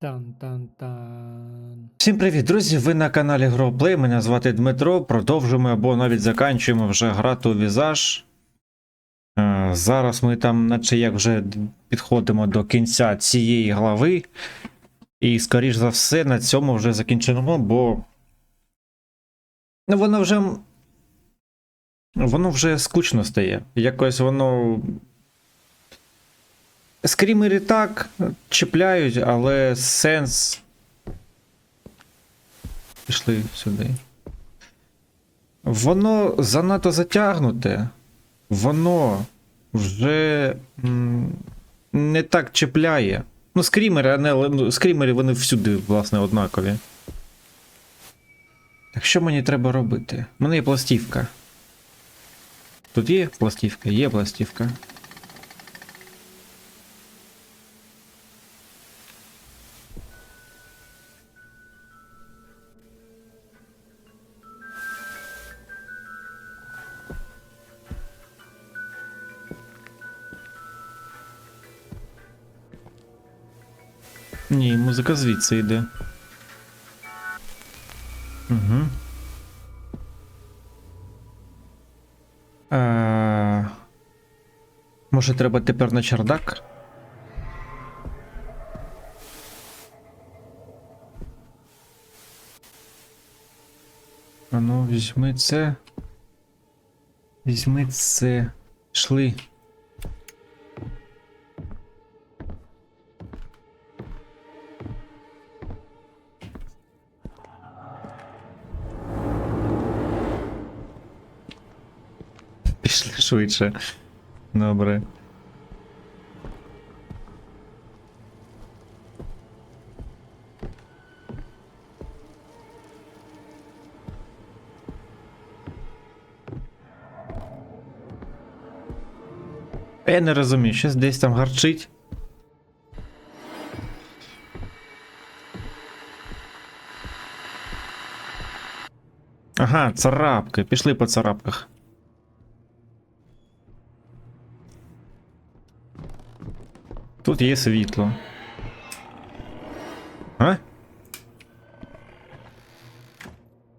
Тан-тан-тан. Всім привіт, друзі! Ви на каналі Гроплей. Мене звати Дмитро. Продовжуємо або навіть заканчуємо вже грати у візаж. Е, Зараз ми там, наче як вже підходимо до кінця цієї глави. І, скоріш за все, на цьому вже закінчимо, бо. Ну, воно вже. Воно вже скучно стає. Якось воно. Скрімери так чіпляють, але сенс Пішли сюди. Воно занадто затягнуте. Воно вже не так чіпляє. Ну, скрімери, а не, ну, скрімери вони всюди, власне, однакові. Так що мені треба робити? У мене є пластівка. Тут є пластівка? Є пластівка. Музика звідси йде. Угу. А... Може, треба тепер на чердак? А ну, візьми це. Візьми це. Шли. Швидше. Добре. Я не розумію, щось десь там гарчить. Ага, царапки. Пішли по царапках. Тут є світло. А?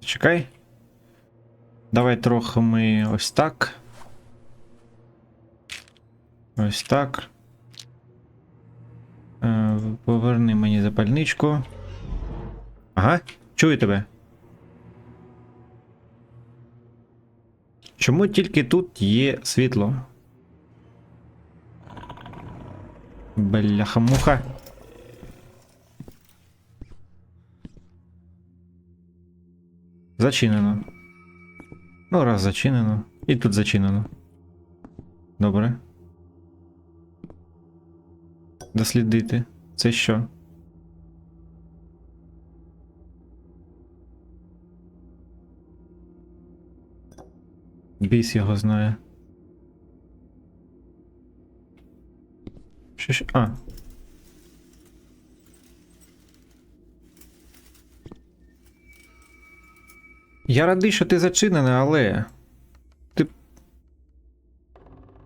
Чекай. Давай трохи ми ось так. Ось так. Е, поверни мені запальничку. Ага, чую тебе. Чому тільки тут є світло? Бляха-муха. Зачинено. Ну, раз зачинено. І тут зачинено. Добре. Дослідити. Це що? Біс його знає. Що? А. Я радий, що ти зачинений, але. Ти.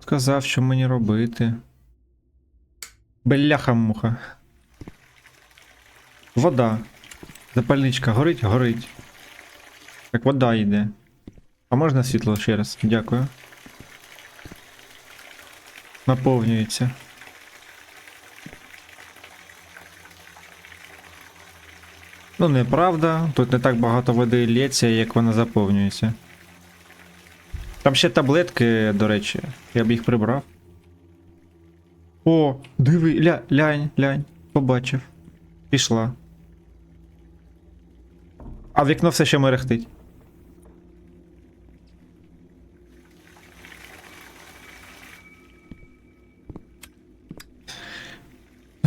Сказав, що мені робити. Бляха-муха. Вода. Запальничка горить, горить. Так, вода йде. А можна світло ще раз? Дякую. Наповнюється. Ну, неправда. Тут не так багато води лється, як вона заповнюється. Там ще таблетки, до речі. Я б їх прибрав. О, диви, ля, лянь, лянь, побачив. Пішла. А вікно все ще мерехтить.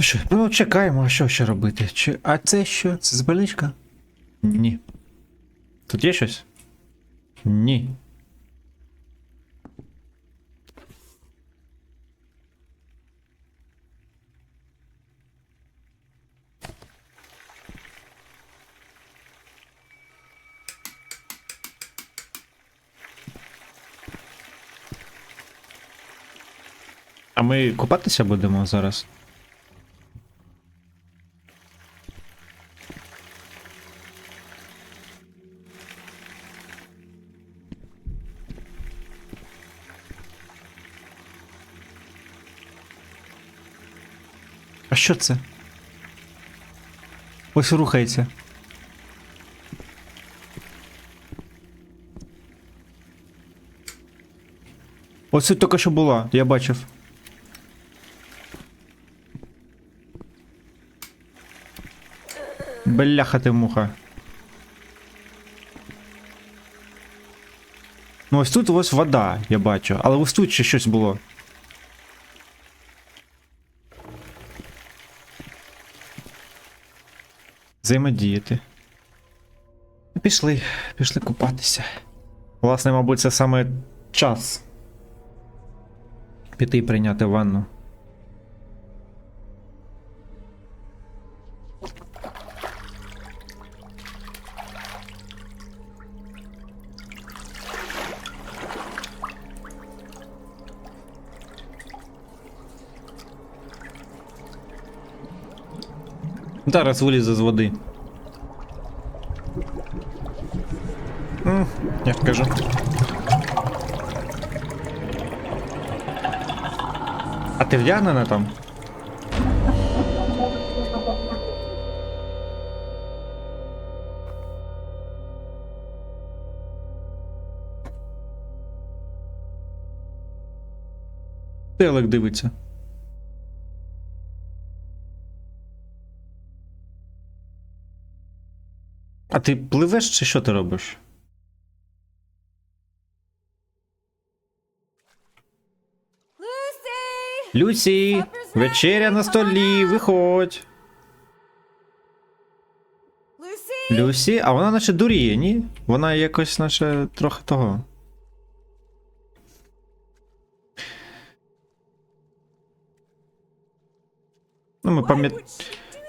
Ну що, ну чекаємо, а що ще робити? Чи... А це що? Це збальничка? Ні. Тут є щось? Ні. А ми купатися будемо зараз? Що це? Ось рухається. Ось тут тільки що була, я бачив. Бляха ти муха. Ну ось тут ось вода, я бачу, але ось тут ще щось було. Взаємодіяти. Пішли, пішли купатися. Власне, мабуть, це саме час. Піти прийняти ванну. Зараз вилізе з води. М, Я кажу. А ти вдягнена там? Телек дивиться. Ти пливеш чи що ти робиш? Люсі, вечеря на столі, виходь. Люсі, а вона наче дуріє, ні? Вона якось наче трохи того. Ну, ми пам'ят...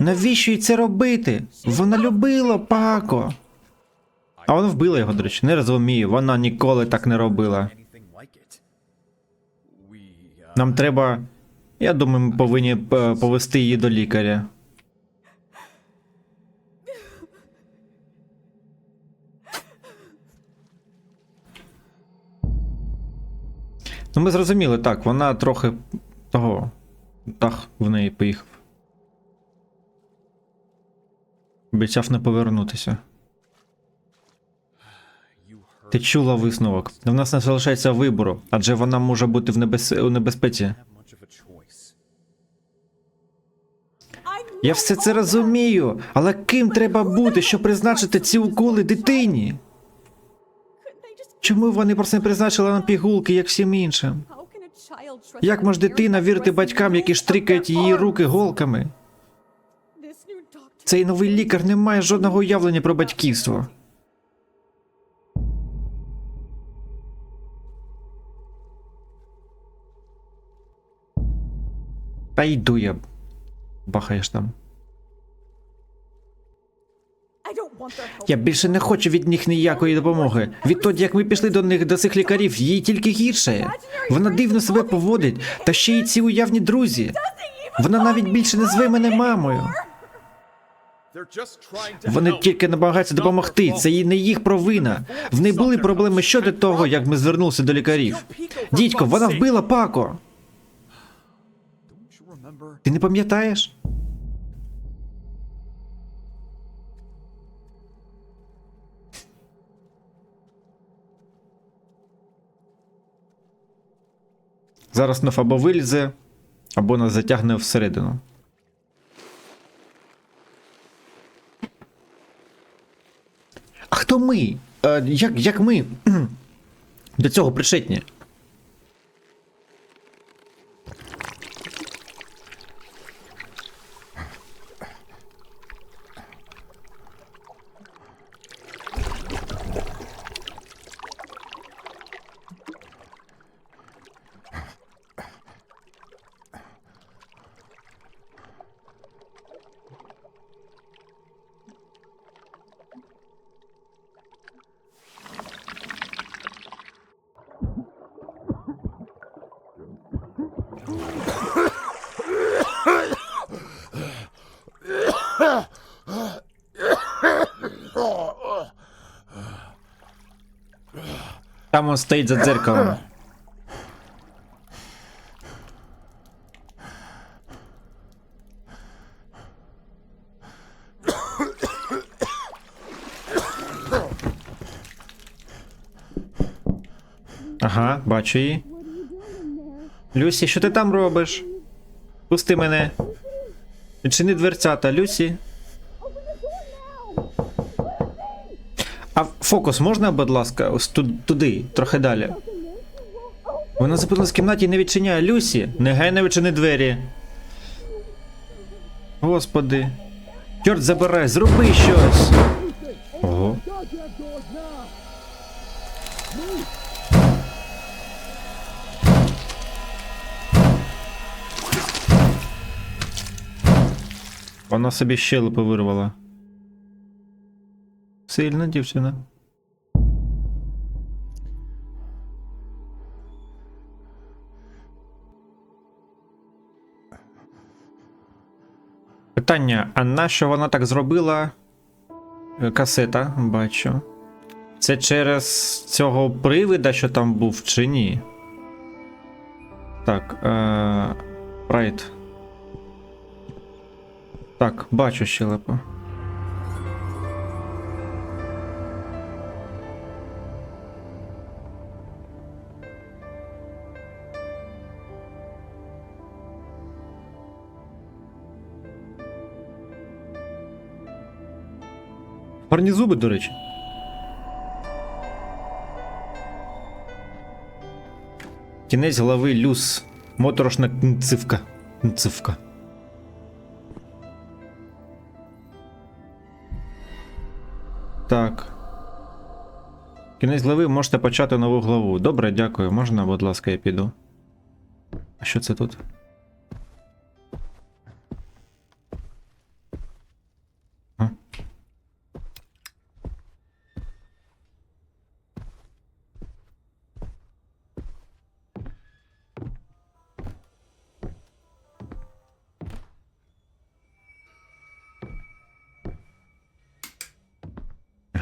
Навіщо їй це робити? Вона любила Пако. А вона вбила його, до речі, не розумію, вона ніколи так не робила. Нам треба. Я думаю, ми повинні е, повести її до лікаря. Ну, ми зрозуміли, так, вона трохи того. Дах в неї поїхав. Обіцяв не повернутися. Ти чула висновок. В нас не залишається вибору, адже вона може бути в небез... у небезпеці. Я все це розумію, але ким треба бути, щоб призначити ці уколи дитині? Чому вони просто не призначили нам пігулки, як всім іншим? Як може дитина вірити батькам, які штрикають її руки голками? Цей новий лікар не має жодного уявлення про батьківство. Та йду я. Бахаєш там. Я більше не хочу від них ніякої допомоги. Відтоді, як ми пішли до них до цих лікарів, їй тільки гірше. Вона дивно себе поводить, та ще й ці уявні друзі. Вона навіть більше не зве мене мамою. Вони тільки намагаються допомогти. Це не їх провина. В них були проблеми щодо того, як ми звернулися до лікарів. Дідько, вона вбила Пако. Ти не пам'ятаєш? Зараз Ноф або вилізе, або нас затягне всередину. Хто ми? Е, як, як ми до цього причетні? Там он стоит за зеркалом. Ага, бачу її. Люсі, що ти там робиш? Пусти мене. Відчини дверцята, Люсі. А фокус можна, будь ласка, туди, трохи далі. Вона запиталась в кімнаті і не відчиняє. Люсі, негайно відчини двері. Господи. Чорт забирай, зроби щось. Ого. Вона собі щелепи вирвала. Сильна дівчина. Питання: а нащо вона так зробила? Е, Касета, бачу. Це через цього привида, що там був, чи ні? Так, е... Так, бачу щелепу. Гарні зуби, до речі. Кінець голови люс. Моторошна кнцивка. Кнцивка. Так. Кінець глави можете почати нову главу. Добре, дякую. Можна, будь ласка, я піду. А що це тут?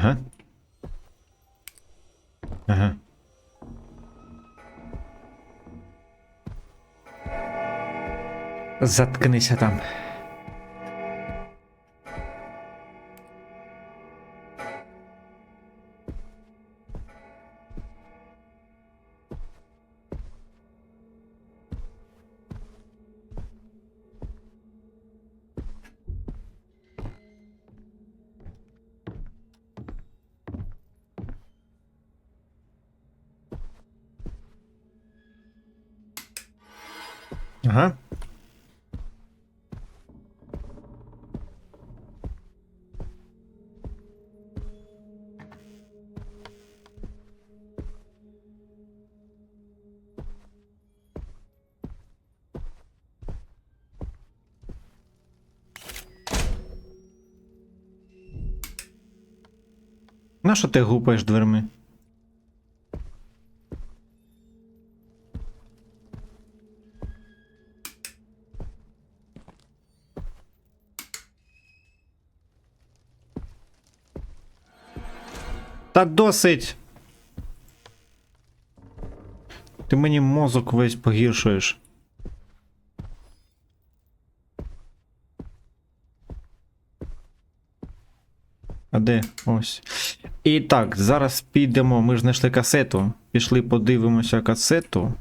Ага. Ага. Заткнися там. Ага. На що ти гупаєш дверми? Та досить. Ти мені мозок весь погіршуєш. А де? Ось. І так, зараз підемо. Ми ж знайшли касету. Пішли подивимося касету.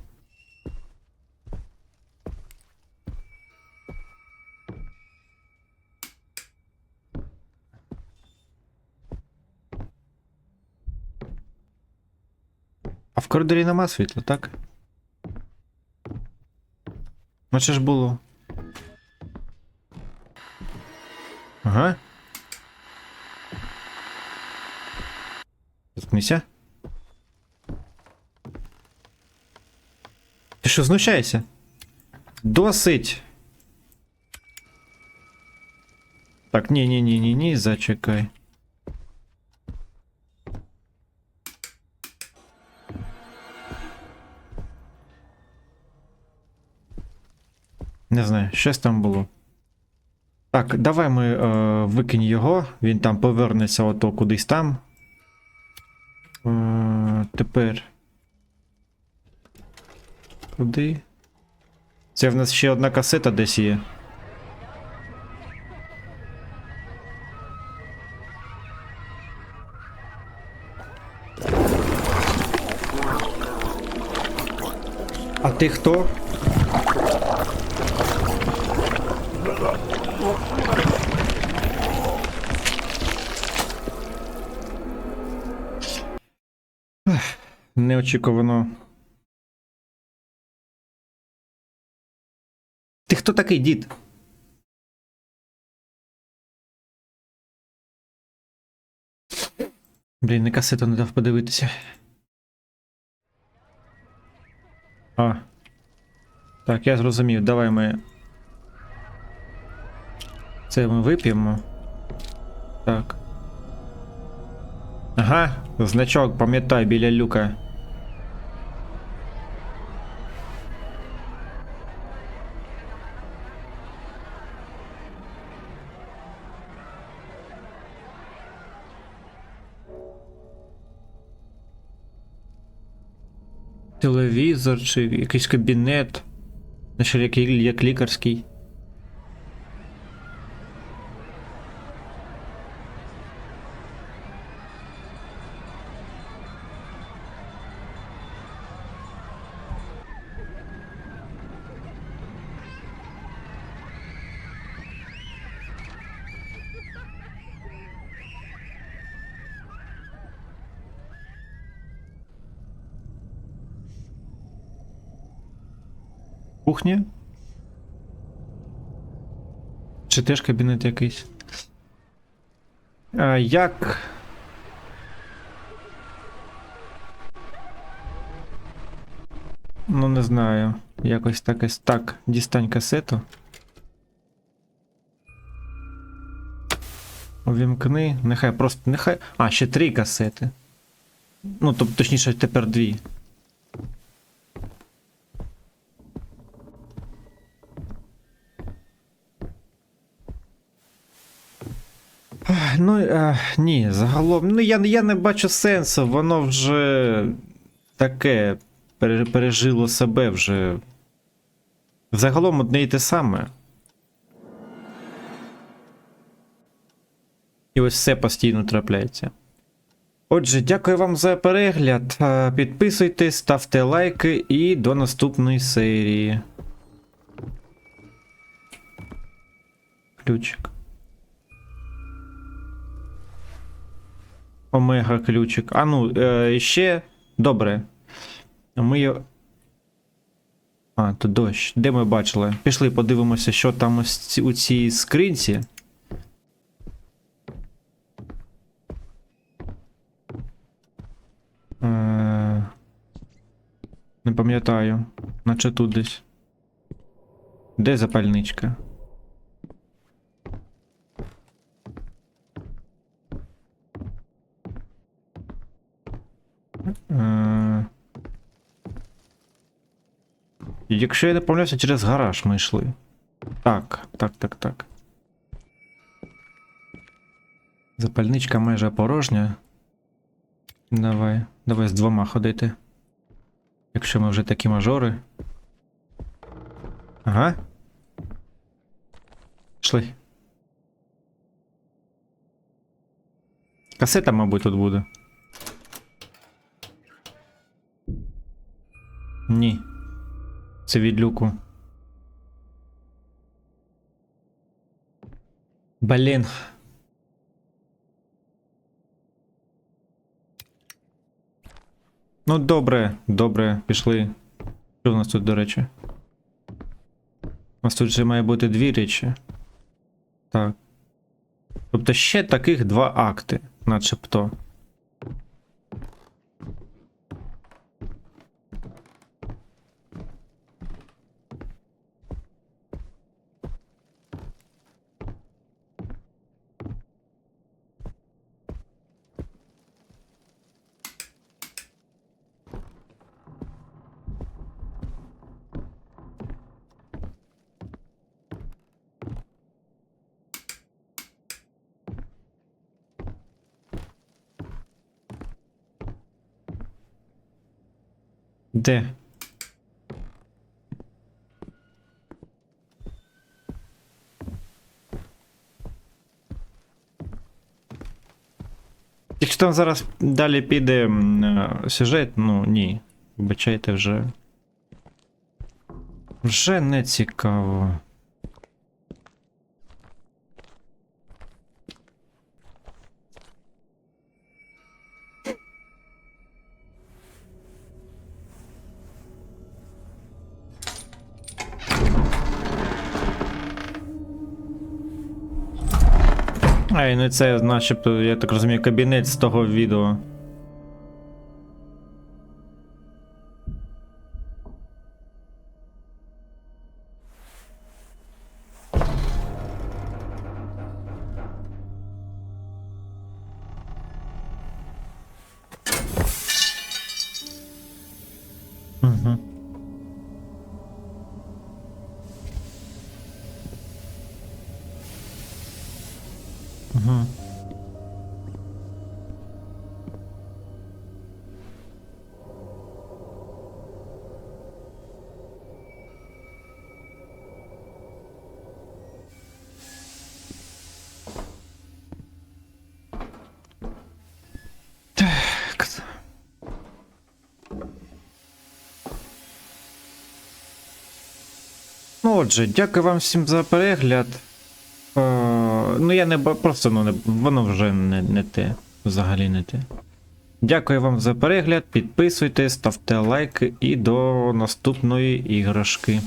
коридорі нема світла, так? Наче ж було. Ага. Заткнися. Ти що, знущаєшся? Досить. Так, ні, ні, ні, ні, ні, зачекай. Не знаю, щось там було. Так, давай ми е, викинь його, він там повернеться ото кудись там. Е, тепер. Куди? Це в нас ще одна касета десь є. А Ти хто? Неочікувано. Ти хто такий дід? Блін, на касету не дав подивитися. А. Так, я зрозумів, давай ми. Це ми вип'ємо. Так. Ага, значок, пам'ятай біля люка. Телевізор чи якийсь кабінет. Як, як лікарський. Кухня? Чи теж кабінет якийсь? А, як. Ну, не знаю. Якось так ось так. Дістань касету. Увімкни. Нехай просто. Нехай. А, ще три касети. Ну, тобто, точніше, тепер дві. Ах, Ну, е, ні, загалом. Ну, я, я не бачу сенсу, воно вже таке пережило себе вже. Загалом одне й те саме. І ось все постійно трапляється. Отже, дякую вам за перегляд. Е, Підписуйтесь, ставте лайки і до наступної серії. Ключик. Омега ключик. А ну, е, ще. Добре. Ми. А, то дощ. Де ми бачили? Пішли, подивимося, що там ось у цій скринці. Е, Не пам'ятаю. Наче тут десь. Де запальничка? Якщо я не помиляюся, через гараж ми йшли. Так, так, так, так. Запальничка майже порожня. Давай, давай з двома ходити. Якщо ми вже такі мажори. Ага. Йшли. Касета, мабуть, тут буде. Ні. Це від люку. Блін. Ну, добре, добре, пішли. Що в нас тут, до речі? У нас тут вже має бути дві речі. Так. Тобто ще таких два акти, начебто. Де? Якщо там зараз далі піде е, сюжет, ну ні. Вибачайте вже. Вже не цікаво. А, ну це, начебто, я так розумію, кабінет з того відео. Ну, отже, дякую вам всім за перегляд. О, ну, я не просто ну, не, воно вже не, не те. Взагалі не те. Дякую вам за перегляд. Підписуйтесь, ставте лайки і до наступної іграшки.